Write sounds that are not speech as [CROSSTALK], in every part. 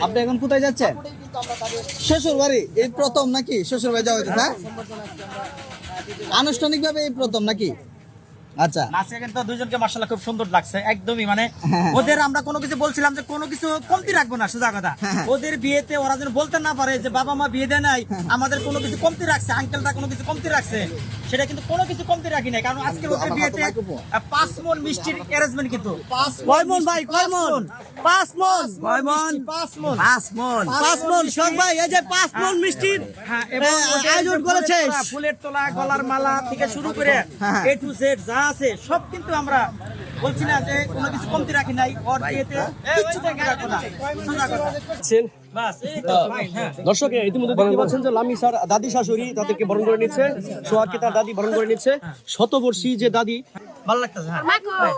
আপনি এখন কোথায় যাচ্ছেন? শ্বশুর বাড়ি এই প্রথম নাকি? শ্বশুর বাড়ি যাওয়া হয়েছে হ্যাঁ? আনুষ্ঠানিকভাবে এই প্রথম নাকি? আচ্ছা নাচে কিন্তু দুইজনকে মার্শাল্লাহ খুব সুন্দর লাগছে একদমই মানে হ্যাঁ। [LAUGHS] ওদের আমরা কোনো কিছু বলছিলাম যে কোনো কিছু কমতি রাখব না সোজা কথা হ্যাঁ। [LAUGHS] ওদের বিয়েতে ওরা যেন বলতে না পারে যে বাবা মা বিয়ে দেয় নাই হ্যাঁ। [LAUGHS] আমাদের কোনো কিছু কমতি রাখছে আঙ্কেলটা কোনো কিছু কমতি রাখছে সেটা কিন্তু কোনো কিছু কমতি রাখি নাই কারণ আজকে ওদের বিয়েতে পাঁচ মন মিষ্টির অ্যারেঞ্জমেন্ট কিন্তু কয় মন ভাই কয় মন পাঁচ মন কয় মন পাঁচ মন পাঁচ মন পাঁচ মন শোক ভাই এই যে পাঁচ মন মিষ্টির হ্যাঁ, ওদের আয়োজন করেছে। ফুলের তোলা, গলার মালা থেকে শুরু করে হ্যাঁ। এ টু জেড যা আছে সব কিন্তু আমরা বলছি না যে কোনো কিছু কমতি রাখি নাই। ওর বিয়েতে কিচ্ছু কমতি না। হ্যাঁ। দর্শক ইতিমধ্যে দেখতে পাচ্ছেন যে লামি স্যার দাদি শাশুড়ি তাদেরকে বরণ করে নিচ্ছে। সোহাগকে তার দাদি বরণ করে নিচ্ছে। শতবর্ষী যে দাদি। ভালো লাগতেছে হ্যাঁ। হয়।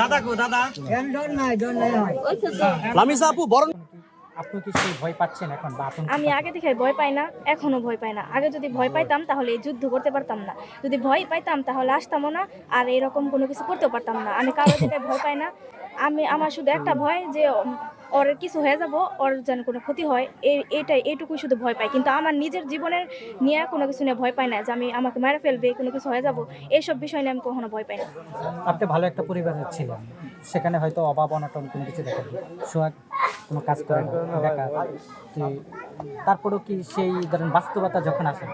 দাদা গো দাদা লামিসা আপু বরণ আপনি কি সেই ভয় পাচ্ছেন এখন বা আমি আগে থেকে ভয় পাই না এখনও ভয় পাই না। আগে যদি ভয় পাইতাম তাহলে এই যুদ্ধ করতে পারতাম না। যদি ভয় পাইতাম তাহলে আসতামও না আর এরকম কোনো কিছু করতেও পারতাম না। আমি কারও দিকে ভয় পাই না। আমি আমার শুধু একটা ভয় যে ওর কিছু হয়ে যাব ওর যেন কোনো ক্ষতি হয় এই এইটাই এইটুকুই শুধু ভয় পাই কিন্তু আমার নিজের জীবনের নিয়ে কোনো কিছু নিয়ে ভয় পাই না যে আমি আমাকে মেরে ফেলবে কোনো কিছু হয়ে যাব এইসব বিষয় নিয়ে আমি কখনো ভয় পাই না। আপনি ভালো একটা পরিবারের ছিলেন সেখানে হয়তো অভাব অনটন কোনো কিছু দেখা যায় সোহাগ কোনো কাজ করে দেখা। কি তারপরেও কি সেই ধরেন বাস্তবতা যখন আসে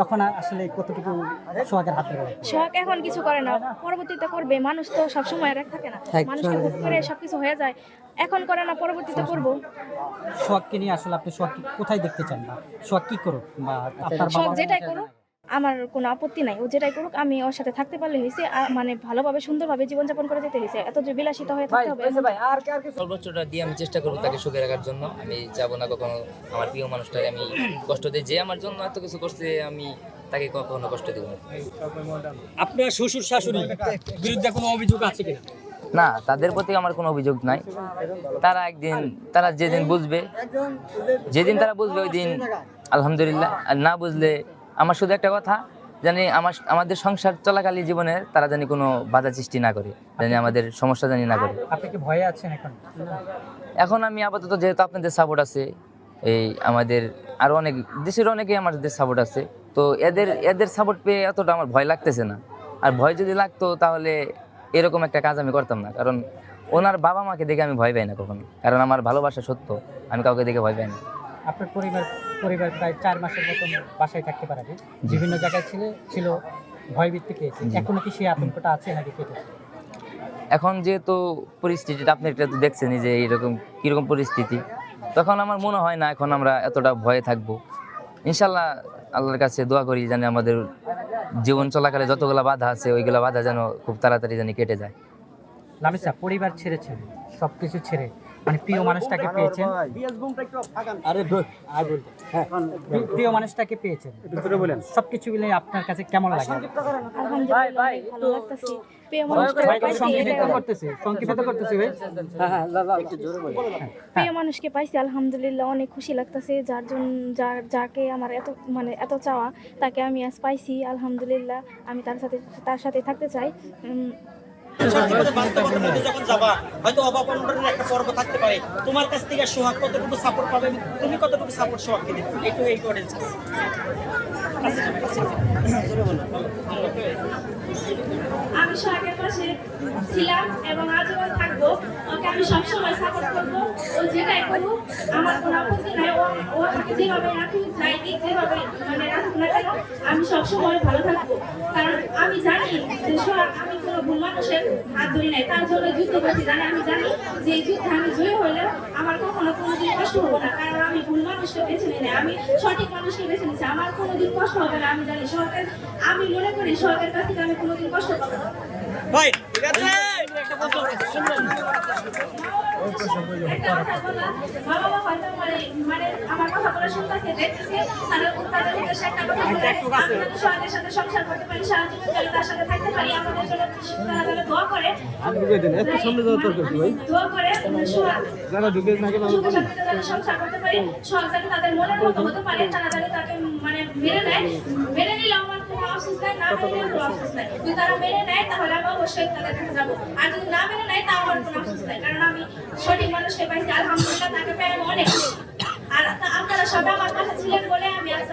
তখন আসলে কতটুকু সোহাগের হাতে রয়ে শখ এখন কিছু করে না পরবর্তীতে করবে। মানুষ তো সবসময় এক থাকে না। মানুষকে হুট করে সবকিছু হয়ে যায়। এখন করে না পরবর্তীতে করব। সোহাগকে নিয়ে আসলে আপনি শখ কোথায় দেখতে চান বা সোহাগ কি করুক বা আপনার শখ যেটাই করুক আমার কোনো আপত্তি নাই। ও যেটাই করুক আমি ওর সাথে থাকতে পারলে হয়েছে আর মানে ভালোভাবে সুন্দরভাবে জীবনযাপন করে যেতে হয়েছে। এত যে বিলাসিত হয়ে থাকতে হবে। সর্বোচ্চটা দিয়ে আমি চেষ্টা করব তাকে সুখে রাখার জন্য। আমি চাবো না কখনো আমার প্রিয় মানুষটাকে আমি কষ্ট দিই যে আমার জন্য এত কিছু করছে আমি তাকে কখনো কষ্ট দেবো না। আপনার শ্বশুর শাশুড়ি বিরুদ্ধে কোনো অভিযোগ আছে কিনা? না তাদের প্রতি আমার কোনো অভিযোগ নাই। তারা একদিন তারা যেদিন বুঝবে যেদিন তারা বুঝবে ওই দিন আলহামদুলিল্লাহ। আর না বুঝলে আমার শুধু একটা কথা জানি আমার আমাদের সংসার চলাকালীন জীবনে তারা জানি কোনো বাধা সৃষ্টি না করে জানি আমাদের সমস্যা জানি না করে। আপনি কি ভয়ে আছেন এখন? এখন আমি আপাতত যেহেতু আপনাদের সাপোর্ট আছে এই আমাদের আরও অনেক দেশের অনেকেই আমাদের সাপোর্ট আছে। তো এদের এদের সাপোর্ট পেয়ে এতটা আমার ভয় লাগতেছে না। আর ভয় যদি লাগতো তাহলে এরকম একটা কাজ আমি করতাম না। কারণ ওনার বাবা মাকে দেখে আমি ভয় পাই না কখনো। কারণ আমার ভালোবাসা সত্য আমি কাউকে দেখে ভয় পাই না। আপনার পরিবার পরিবার প্রায় চার মাসের মতন বাসায় থাকতে পারে বিভিন্ন জায়গায় ছিল ছিল ভয়ভীতি পেয়েছে এখনও কি সেই আতঙ্কটা আছে নাকি কেটেছে এখন যেহেতু পরিস্থিতিটা আপনি এটা তো দেখছেনই যে এরকম কীরকম পরিস্থিতি তখন আমার মনে হয় না এখন আমরা এতটা ভয়ে থাকব। ইনশাল্লাহ আল্লাহর কাছে দোয়া করি যেন আমাদের জীবন চলাকালে যতগুলো বাধা আছে, ওইগুলো বাধা যেন খুব তাড়াতাড়ি যেন কেটে যায়। লামিসা, পরিবার ছেড়েছেন, সবকিছু ছেড়ে মানে প্রিয় মানুষটাকে পেয়েছেন। আরে আর বলতে। হ্যাঁ প্রিয় মানুষটাকে পেয়েছেন। সবকিছু মিলে আপনার কাছে কেমন লাগে? ভাই প্রিয় মানুষকে পাইছি। আলহামদুলিল্লাহ অনেক খুশি লাগতেছে। যার জন্য যার যাকে আমার এত মানে এত চাওয়া তাকে আমি আজ পাইছি আলহামদুলিল্লাহ। আমি তার সাথে তার সাথে থাকতে চাই। যখন যাবা হয়তো অভাব অনটনের একটা পর্ব থাকতে পারে তোমার কাছ থেকে সোহাগ কতটুকু সাপোর্ট পাবে তুমি কতটুকু সাপোর্ট সোহাগকে দিবে একটু এই অডিয়েন্স আমি সোহাগের পাশে ছিলাম এবং আজীবন থাকব। ওকে আমি সবসময় সাপোর্ট করব। ও যেটাই করুক, আমার কোনো আপত্তি নাই। ও ও আমাকে যেভাবে রাখুক যাই যেভাবে মানে রাখুক না কেন, আমি সবসময় ভালো থাকব। কারণ আমি জানি যে সোহাগ আমি কোনো ভুল মানুষের হাত ধরি নাই। তার জন্য যুদ্ধ করছি জানি, আমি জানি যে এই যুদ্ধে আমি জয়ী হলে আমার কখনো কোনোদিন কষ্ট হবে না। কারণ আমি ভুল মানুষকে বেছে নিই না আমি সঠিক মানুষকে বেছে নিচ্ছি আমার কোনোদিন কষ্ট হবে না আমি জানি সরকার আমি মনে করি সরকারের কাছ থেকে আমি কোনোদিন কষ্ট পাবো না। ভাই ঠিক আছে? যদি সোহাগের সাথে সংসার করতে পারি সংসার তাদের মনের মতো হতে পারে তারা যেন তাকে মানে মেনে নেয় মেনে নিলে আমার কোনো আফসোস নাই না মেনে কোনো আফসোস নাই যদি তারা মেনে নেয় তাহলে আমি অবশ্যই তাদের কাছে যাব। আর যদি না মেনে নেয় তা আমার কোনো আফসোস নাই। কারণ মানুষকে পাইছি আলহামদুলিল্লাহ, তাকে পাই অনেক আর আপনারা সবাই আমার কাছে ছিলেন বলে আমি আজ